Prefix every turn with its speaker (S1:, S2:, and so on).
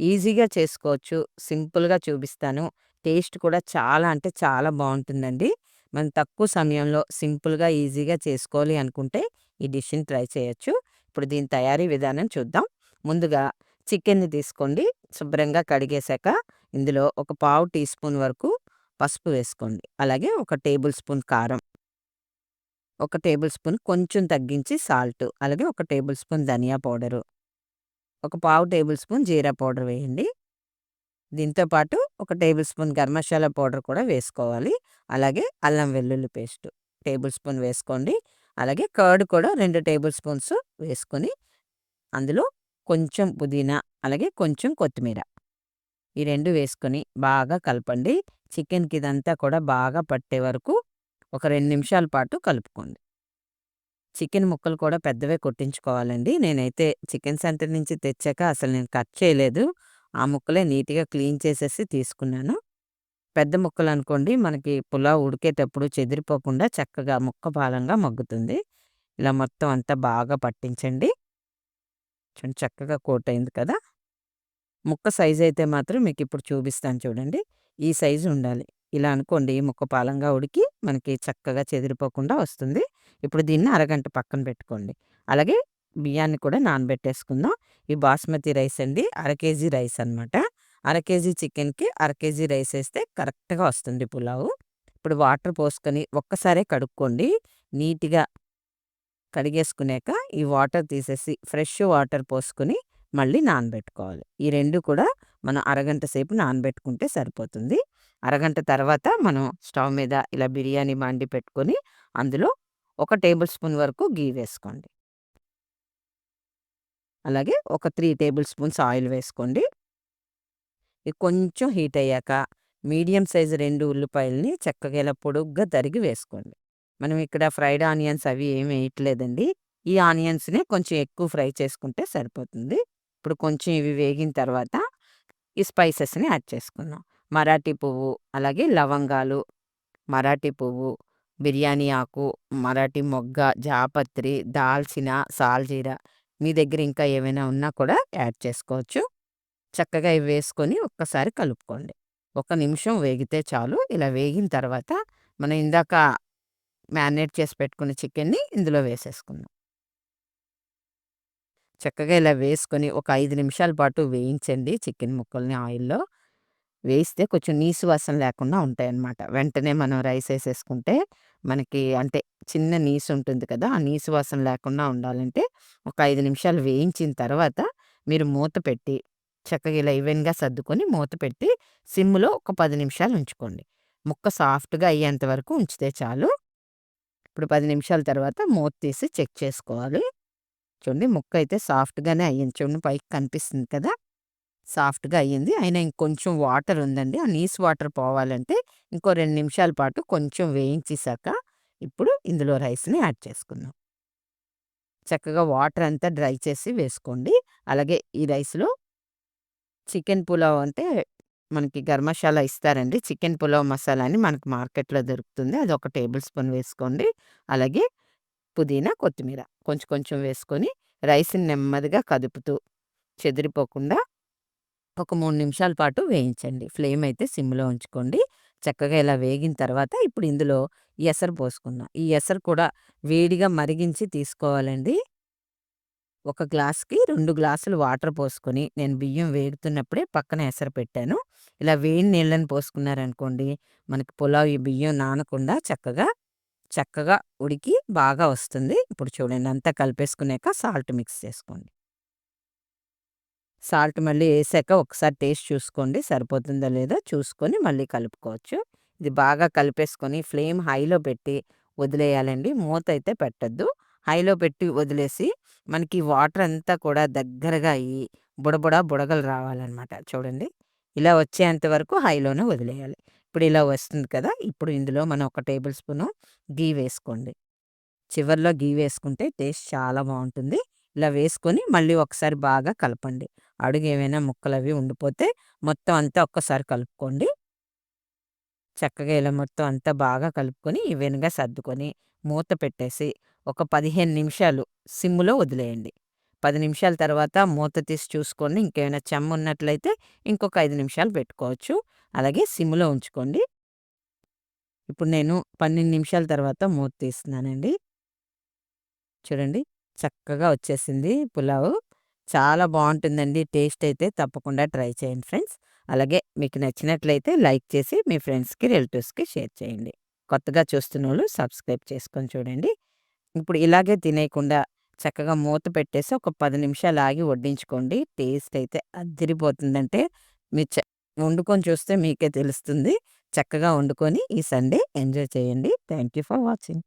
S1: ఈజీగా చేసుకోవచ్చు. సింపుల్‌గా చూపిస్తాను. టేస్ట్ కూడా చాలా అంటే చాలా బాగుంటుందండి మనం తక్కువ సమయంలో సింపుల్‌గా, ఈజీగా చేసుకోవాలి అనుకుంటే ఈ డిష్‌ని ట్రై చేయొచ్చు. ఇప్పుడు దీని తయారీ విధానం చూద్దాం. ముందుగా చికెన్‌ని తీసుకోండి. శుభ్రంగా కడిగేశాక ఇందులో ఒక పావు టీ స్పూన్ వరకు పసుపు వేసుకోండి. అలాగే ఒక టేబుల్ స్పూన్ కారం. ఒక టేబుల్ స్పూన్ కొంచెం తగ్గించి సాల్ట్. అలాగే ఒక టేబుల్ స్పూన్ ధనియా పౌడరు. ఒక పావు టేబుల్ స్పూన్ జీరా పౌడర్ వేయండి. దీంతో పాటు ఒక tablespoon garam masala powder కూడా వేసుకోవాలి. అలాగే అల్లం వెల్లుల్లి పేస్ట్ టేబుల్ స్పూన్ వేసుకోండి. అలాగే కర్డ్ కూడా రెండు టేబుల్ స్పూన్స్ వేసుకొని అందులో కొంచెం పుదీనా, అలాగే కొంచెం కొత్తిమీర. ఈ రెండు వేసుకొని బాగా కలపండి. చికెన్‌కి ఇదంతా కూడా బాగా పట్టే వరకు ఒక రెండు నిమిషాల పాటు కలుపుకోండి. చికెన్ ముక్కలు కూడా పెద్దవే కొట్టించుకోవాలండి. నేనైతే చికెన్ సెంటర్ నుంచి తెచ్చాక అసలు నేను కట్ చేయలేదు. ఆ ముక్కలే నీట్‌గా క్లీన్ చేసేసి తీసుకున్నాను. పెద్ద ముక్కలు అనుకోండి మనకి పులావ్ ఉడికేటప్పుడు చెదిరిపోకుండా చక్కగా ముక్క పాలంగా మగ్గుతుంది. ఇలా మొత్తం అంతా బాగా పట్టించండి. చూడండి చక్కగా కోట్ అయింది కదా! ముక్క సైజ్ అయితే మాత్రం మీకు ఇప్పుడు చూపిస్తాను చూడండి. ఈ సైజు ఉండాలి. ఇలా అనుకోండి ముక్క పాలంగా ఉడికి మనకి చక్కగా చెదిరిపోకుండా వస్తుంది. ఇప్పుడు దీన్ని అరగంట పక్కన పెట్టుకోండి. అలాగే బియ్యాన్ని కూడా నానబెట్టేసుకుందాం. ఈ బాస్మతి రైస్ అండి. అర కేజీ రైస్ అనమాట. అర కేజీ చికెన్‌కి అర కేజీ రైస్ వేస్తే కరెక్ట్‌గా వస్తుంది పులావు. ఇప్పుడు వాటర్ పోసుకొని ఒక్కసారే కడుక్కోండి. నీట్‌గా కడిగేసుకున్నాక ఈ వాటర్ తీసేసి ఫ్రెష్ వాటర్ పోసుకొని మళ్ళీ నానబెట్టుకోవాలి. ఈ రెండు కూడా మనం అరగంట సేపు నానబెట్టుకుంటే సరిపోతుంది. అరగంట తర్వాత మనం స్టవ్ మీద ఇలా బిర్యానీ మండి పెట్టుకొని అందులో ఒక టేబుల్ స్పూన్ వరకు గీ వేసుకోండి. అలాగే ఒక త్రీ టేబుల్ స్పూన్స్ ఆయిల్ వేసుకోండి. ఇది కొంచెం హీట్ అయ్యాక మీడియం సైజ్ 2 ఉల్లిపాయలని చక్కగా ఇలా పొడుగ్గా తరిగి వేసుకోండి. మనం ఇక్కడ ఫ్రైడ్ ఆనియన్స్ అవి ఏమి వేయట్లేదండి. ఈ ఆనియన్స్‌నే కొంచెం ఎక్కువ ఫ్రై చేసుకుంటే సరిపోతుంది. ఇప్పుడు కొంచెం ఇవి వేగిన తర్వాత ఈ స్పైసెస్‌ని యాడ్ చేసుకుందాం. మరాఠీ పువ్వు, అలాగే లవంగాలు, మరాఠీ పువ్వు, బిర్యానీ ఆకు, మరాఠీ మొగ్గ, జాపత్రి, దాల్చిన, సాల్జీరా మీ దగ్గర ఇంకా ఏమైనా ఉన్నా కూడా యాడ్ చేసుకోవచ్చు. చక్కగా ఇవి వేసుకొని ఒక్కసారి కలుపుకోండి. ఒక నిమిషం వేగితే చాలు. ఇలా వేగిన తర్వాత మనం ఇందాక మ్యారినేట్ చేసి పెట్టుకున్న చికెన్‌ని ఇందులో వేసేసుకుందాం. చక్కగా ఇలా వేసుకొని ఒక ఐదు నిమిషాల పాటు వేయించండి చికెన్ ముక్కల్ని ఆయిల్‌లో. వేస్తే కొంచెం నీసు వాసన లేకుండా ఉంటాయన్నమాట. వెంటనే మనం రైస్ వేసేసుకుంటే మనకి అంటే చిన్న నీసు ఉంటుంది కదా! ఆ నీసు వాసన లేకుండా ఉండాలంటే ఒక ఐదు నిమిషాలు వేయించిన తర్వాత మీరు మూత పెట్టి చక్కగా ఇలా ఈవెన్‌గా సర్దుకొని మూత పెట్టి సిమ్‌లో ఒక పది నిమిషాలు ఉంచుకోండి. ముక్క సాఫ్ట్‌గా అయ్యేంత వరకు ఉంచితే చాలు. ఇప్పుడు పది నిమిషాల తర్వాత మూత తీసి చెక్ చేసుకోవాలి. చూడండి ముక్క అయితే సాఫ్ట్‌గానే అయ్యింది. చూడండి పైకి కనిపిస్తుంది కదా! సాఫ్ట్‌గా అయ్యింది. అయినా ఇంకొంచెం వాటర్ ఉందండి. ఆ నీస్ వాటర్ పోవాలంటే ఇంకో రెండు నిమిషాల పాటు కొంచెం వేయించేసాక ఇప్పుడు ఇందులో రైస్‌ని యాడ్ చేసుకుందాం. చక్కగా వాటర్ అంతా డ్రై చేసి వేసుకోండి. అలాగే ఈ రైస్‌లో చికెన్ పులావ్ అంటే మనకి గరం మసాలా ఇస్తారండి. చికెన్ పులావ్ మసాలా అని మనకు మార్కెట్‌లో దొరుకుతుంది. అది ఒక టేబుల్ స్పూన్ వేసుకోండి. అలాగే పుదీనా, కొత్తిమీర కొంచెం కొంచెం వేసుకొని రైస్‌ని నెమ్మదిగా కదుపుతూ చెదిరిపోకుండా ఒక మూడు నిమిషాల పాటు వేయించండి. ఫ్లేమ్ అయితే సిమ్‌లో ఉంచుకోండి. చక్కగా ఇలా వేగిన తర్వాత ఇప్పుడు ఇందులో ఎసరు పోసుకుందాం. ఈ ఎసరు కూడా వేడిగా మరిగించి తీసుకోవాలండి. ఒక గ్లాస్‌కి రెండు గ్లాసులు వాటర్ పోసుకొని నేను బియ్యం వేగుతున్నప్పుడే పక్కన ఎసరు పెట్టాను. ఇలా వేడి నీళ్ళని పోసుకున్నారనుకోండి మనకి పులావ్ ఈ బియ్యం నానకుండా చక్కగా, చక్కగా ఉడికి బాగా వస్తుంది. ఇప్పుడు చూడండి అంతా కలిపేసుకున్నాక సాల్ట్ మిక్స్ చేసుకోండి. సాల్ట్ మళ్ళీ వేసాక ఒకసారి టేస్ట్ చూసుకోండి. సరిపోతుందో లేదో చూసుకొని మళ్ళీ కలుపుకోవచ్చు. ఇది బాగా కలిపేసుకొని ఫ్లేమ్ హైలో పెట్టి వదిలేయాలండి. మూత అయితే పెట్టద్దు హైలో పెట్టి వదిలేసి మనకి వాటర్ అంతా కూడా దగ్గరగా అయ్యి బుడబుడ బుడగలు రావాలన్నమాట. చూడండి. ఇలా వచ్చేంత వరకు హైలోనే వదిలేయాలి. ఇప్పుడు ఇలా వస్తుంది కదా! ఇప్పుడు ఇందులో మనం ఒక టేబుల్ స్పూను గీ వేసుకోండి. చివర్లో గీ వేసుకుంటే టేస్ట్ చాలా బాగుంటుంది ఇలా వేసుకొని మళ్ళీ ఒకసారి బాగా కలపండి. అడుగు ఏమైనా అవి ఉండిపోతే మొత్తం అంతా ఒక్కసారి కలుపుకోండి. చక్కగా ఇలా మొత్తం అంతా బాగా కలుపుకొని ఈవెన్‌గా సర్దుకొని మూత పెట్టేసి ఒక 15 నిమిషాలు సిమ్‌లో వదిలేయండి. పది నిమిషాల తర్వాత మూత తీసి చూసుకోండి. ఇంకేమైనా చెమ్మ ఉన్నట్లయితే ఇంకొక ఐదు నిమిషాలు పెట్టుకోవచ్చు. అలాగే సిమ్‌లో ఉంచుకోండి. ఇప్పుడు నేను 12 నిమిషాల తర్వాత మూత తీస్తున్నానండి. చూడండి చక్కగా వచ్చేసింది పులావు. చాలా బాగుంటుందండి టేస్ట్ అయితే తప్పకుండా ట్రై చేయండి ఫ్రెండ్స్. అలాగే మీకు నచ్చినట్లయితే లైక్ చేసి మీ ఫ్రెండ్స్‌కి, రిలేటివ్స్‌కి షేర్ చేయండి. కొత్తగా చూస్తున్నోళ్ళు సబ్స్క్రైబ్ చేసుకొని చూడండి. ఇప్పుడు ఇలాగే తినేయకుండా చక్కగా మూత పెట్టేసి ఒక పది నిమిషాలు ఆగి వడ్డించుకోండి. టేస్ట్ అయితే అదిరిపోతుందంటే మీరు చ వండుకొని చూస్తే మీకే తెలుస్తుంది. చక్కగా వండుకొని ఈ సండే ఎంజాయ్ చేయండి. Thank you for watching.